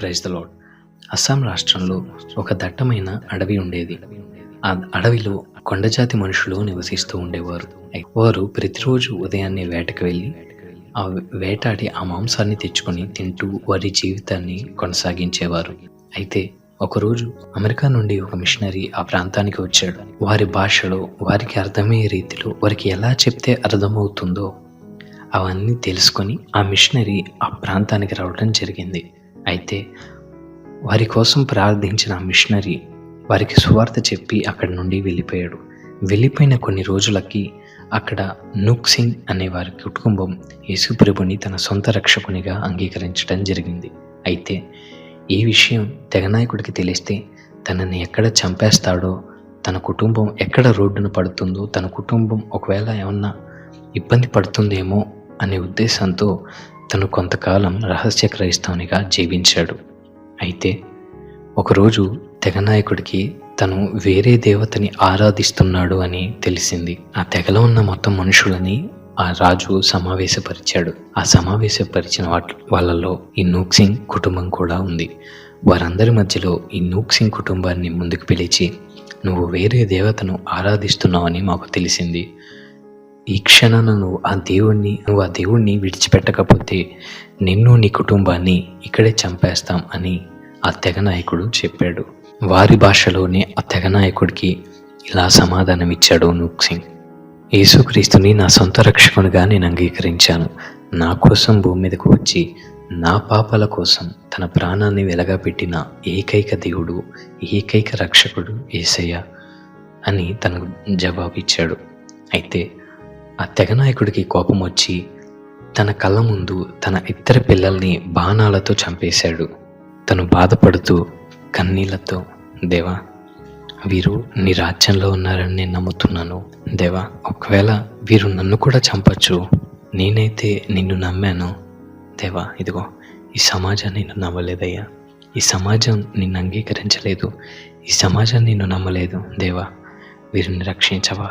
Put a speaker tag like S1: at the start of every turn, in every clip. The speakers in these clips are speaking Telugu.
S1: ప్రైజ్ ద లాడ్ అస్సాం రాష్ట్రంలో ఒక దట్టమైన అడవి ఉండేది. ఆ అడవిలో కొండజాతి మనుషులు నివసిస్తూ ఉండేవారు. వారు ప్రతిరోజు ఉదయాన్నే వేటకు వెళ్ళి ఆ వేటాడి ఆ మాంసాన్ని తెచ్చుకొని తింటూ వారి జీవితాన్ని కొనసాగించేవారు. అయితే ఒకరోజు అమెరికా నుండి ఒక మిషనరీ ఆ ప్రాంతానికి వచ్చాడు. వారి భాషలో వారికి అర్థమయ్యే రీతిలో వారికి ఎలా చెప్తే అర్థమవుతుందో అవన్నీ తెలుసుకొని ఆ మిషనరీ ఆ ప్రాంతానికి రావడం జరిగింది. అయితే వారి కోసం ప్రార్థించిన మిషనరీ వారికి సువార్త చెప్పి అక్కడి నుండి వెళ్ళిపోయాడు. వెళ్ళిపోయిన కొన్ని రోజులకి అక్కడ నూక్ సింగ్ అనే వారి కుటుంబం యేసుప్రభుని తన సొంత రక్షకునిగా అంగీకరించడం జరిగింది. అయితే ఈ విషయం తెగనాయకుడికి తెలిస్తే తనని ఎక్కడ చంపేస్తాడో తన కుటుంబం ఎక్కడ రోడ్డున పడుతుందో తన కుటుంబం ఒకవేళ ఏమన్నా ఇబ్బంది పడుతుందేమో అనే ఉద్దేశంతో తను కొంతకాలం రహస్య క్రైస్తవునిగా జీవించాడు. అయితే ఒకరోజు తెగనాయకుడికి తను వేరే దేవతని ఆరాధిస్తున్నాడు అని తెలిసింది. ఆ తెగలో ఉన్న మొత్తం మనుషులని ఆ రాజు సమావేశపరిచాడు. ఆ సమావేశపరిచిన వాటి వాళ్ళలో ఈ నూక్ సింగ్ కుటుంబం కూడా ఉంది. వారందరి మధ్యలో ఈ నూక్ సింగ్ కుటుంబాన్ని ముందుకు పిలిచి నువ్వు వేరే దేవతను ఆరాధిస్తున్నావని మాకు తెలిసింది. ఈ క్షణాన నువ్వు ఆ దేవుణ్ణి నువ్వు ఆ దేవుణ్ణి విడిచిపెట్టకపోతే నిన్ను నీ కుటుంబాన్ని ఇక్కడే చంపేస్తాం అని ఆ తెగ నాయకుడు చెప్పాడు. వారి భాషలోనే ఆ తెగ నాయకుడికి ఇలా సమాధానం ఇచ్చాడు నూక్ సింగ్. యేసుక్రీస్తుని నా సొంత రక్షకునిగా నేను అంగీకరించాను. నా కోసం భూమి మీదకు వచ్చి నా పాపాల కోసం తన ప్రాణాన్ని వెలగపెట్టిన ఏకైక దేవుడు ఏకైక రక్షకుడు ఏసయ్య అని తనకు జవాబిచ్చాడు. అయితే ఆ తెగనాయకుడికి కోపం వచ్చి తన కళ్ళ ముందు తన ఇద్దరు పిల్లల్ని బాణాలతో చంపేశాడు. తను బాధపడుతూ కన్నీళ్ళతో దేవా వీరు నీ రాజ్యంలో ఉన్నారని నేను నమ్ముతున్నాను. దేవా ఒకవేళ వీరు నన్ను కూడా చంపచ్చు. నేనైతే నిన్ను నమ్మాను. దేవా ఇదిగో ఈ సమాజం నిన్ను నమ్మలేదయ్యా. ఈ సమాజం నిన్ను అంగీకరించలేదు. ఈ సమాజం నిన్ను నమ్మలేదు. దేవా వీరిని రక్షించవా?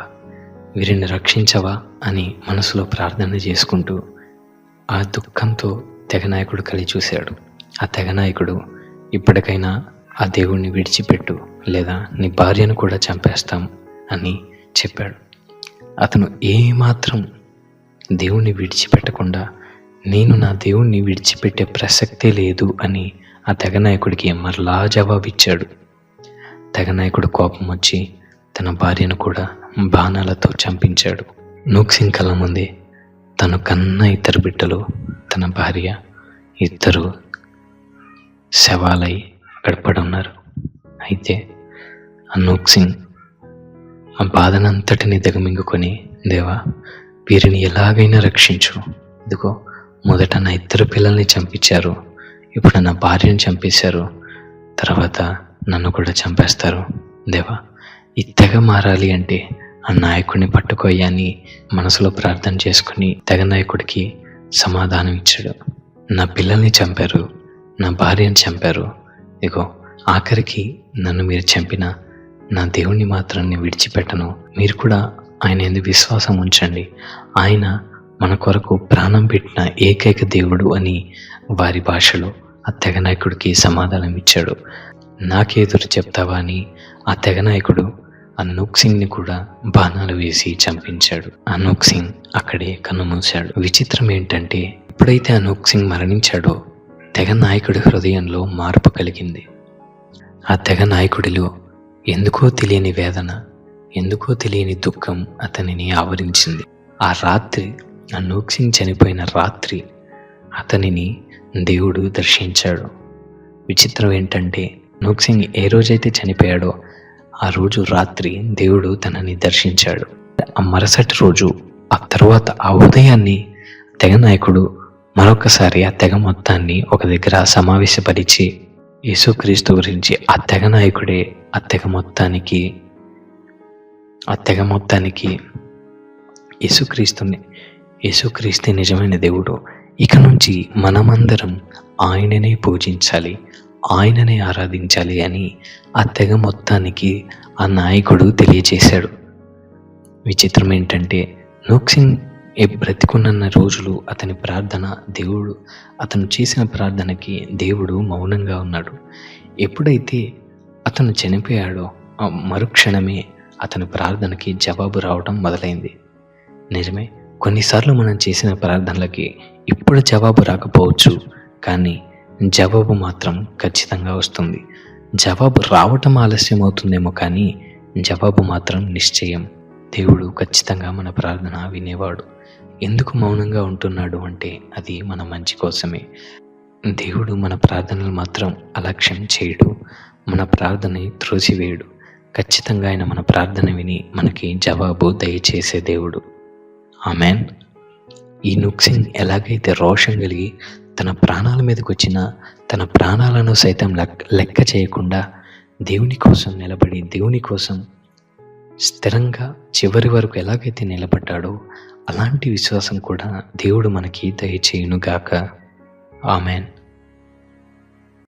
S1: వీరిని రక్షించవా అని మనసులో ప్రార్థన చేసుకుంటూ ఆ దుఃఖంతో తెగనాయకుడు కలిగి చూశాడు. ఆ తెగనాయకుడు ఇప్పటికైనా ఆ దేవుణ్ణి విడిచిపెట్టు లేదా నీ భార్యను కూడా చంపేస్తాం అని చెప్పాడు. అతను ఏమాత్రం దేవుణ్ణి విడిచిపెట్టకుండా నేను నా దేవుణ్ణి విడిచిపెట్టే ప్రసక్తే లేదు అని ఆ తెగనాయకుడికి మరలా జవాబిచ్చాడు. తెగనాయకుడు కోపం వచ్చి తన భార్యను కూడా బాణాలతో చంపించాడు. నూక్సింగ్ కళ్ళ ముందే తను కన్న ఇద్దరు బిడ్డలు తన భార్య ఇద్దరు శవాలై గడపడున్నారు. అయితే ఆ నూక్సింగ్ ఆ బాధనంతటిని దిగమింగుకొని దేవా వీరిని ఎలాగైనా రక్షించు. ఇదిగో మొదట నా ఇద్దరు పిల్లల్ని చంపించారు. ఇప్పుడు నా భార్యను చంపేశారు. తర్వాత నన్ను కూడా చంపేస్తారు. దేవా ఈ తెగ మారాలి అంటే ఆ నాయకుడిని పట్టుకోయ్యని మనసులో ప్రార్థన చేసుకుని తెగ నాయకుడికి సమాధానం ఇచ్చాడు. నా పిల్లల్ని చంపారు నా భార్యను చంపారు. ఇగో ఆఖరికి నన్ను మీరు చంపిన నా దేవుణ్ణి మాత్రం నేను విడిచిపెట్టను. మీరు కూడా ఆయన ఎందుకు విశ్వాసం ఉంచండి. ఆయన మన కొరకు ప్రాణం పెట్టిన ఏకైక దేవుడు అని వారి భాషలో ఆ తెగనాయకుడికి సమాధానం ఇచ్చాడు. నాకెదురు చెప్తావా అని ఆ తెగనాయకుడు అనూక్ సింగ్ సింగ్ని కూడా బాణాలు వేసి చంపించాడు. అనూక్ సింగ్ అక్కడే కన్నుమూశాడు. విచిత్రం ఏంటంటే ఎప్పుడైతే అనూక్ సింగ్ మరణించాడో తెగ నాయకుడి హృదయంలో మార్పు కలిగింది. ఆ తెగ నాయకుడిలో ఎందుకో తెలియని వేదన ఎందుకో తెలియని దుఃఖం అతనిని ఆవరించింది. ఆ రాత్రి ఆ నూక్ సింగ్ చనిపోయిన రాత్రి అతనిని దేవుడు దర్శించాడు. విచిత్రం ఏంటంటే నూక్ సింగ్ ఏ రోజైతే చనిపోయాడో ఆ రోజు రాత్రి దేవుడు తనని దర్శించాడు. ఆ మరుసటి రోజు ఆ తర్వాత ఆ ఉదయాన్ని తెగ నాయకుడు మరొకసారి ఆ తెగ మొత్తాన్ని ఒక దగ్గర సమావేశపరిచి యేసుక్రీస్తు గురించి ఆ తెగ నాయకుడే ఆ తెగ మొత్తానికి ఆ తెగ మొత్తానికి యేసుక్రీస్తుని యేసుక్రీస్తు నిజమైన దేవుడు. ఇక నుంచి మనమందరం ఆయననే పూజించాలి. ఆయననే ఆరాధించాలి అని ఆ తెగ మొత్తానికి ఆ నాయకుడు తెలియజేశాడు విచిత్రం ఏంటంటే నూక్సింగ్ ఏ బ్రతికున్న రోజులు అతని ప్రార్థన దేవుడు అతను చేసిన ప్రార్థనకి దేవుడు మౌనంగా ఉన్నాడు. ఎప్పుడైతే అతను చనిపోయాడో ఆ మరుక్షణమే అతని ప్రార్థనకి జవాబు రావడం మొదలైంది. నిజమే కొన్నిసార్లు మనం చేసిన ప్రార్థనలకి ఇప్పుడు జవాబు రాకపోవచ్చు కానీ జవాబు మాత్రం ఖచ్చితంగా వస్తుంది. జవాబు రావటం ఆలస్యం అవుతుందేమో కానీ జవాబు మాత్రం నిశ్చయం. దేవుడు ఖచ్చితంగా మన ప్రార్థన వినేవాడు. ఎందుకు మౌనంగా ఉంటున్నాడు అంటే అది మన మంచి కోసమే. దేవుడు మన ప్రార్థనలు మాత్రం అలక్ష్యం చేయడు మన ప్రార్థనని త్రోసివేయడు. ఖచ్చితంగా ఆయన మన ప్రార్థన విని మనకి జవాబు దయచేసే దేవుడు. ఆమెన్. ఈ నుక్సింగ్ ఎలాగైతే రోషం కలిగి తన ప్రాణాల మీదకి వచ్చిన తన ప్రాణాలను సైతం లెక్క లెక్క చేయకుండా దేవుని కోసం నిలబడి దేవుని కోసం స్థిరంగా చివరి వరకు ఎలాగైతే నిలబడ్డాడో అలాంటి విశ్వాసం కూడా దేవుడు మనకి దయచేయునుగాక. ఆమెన్.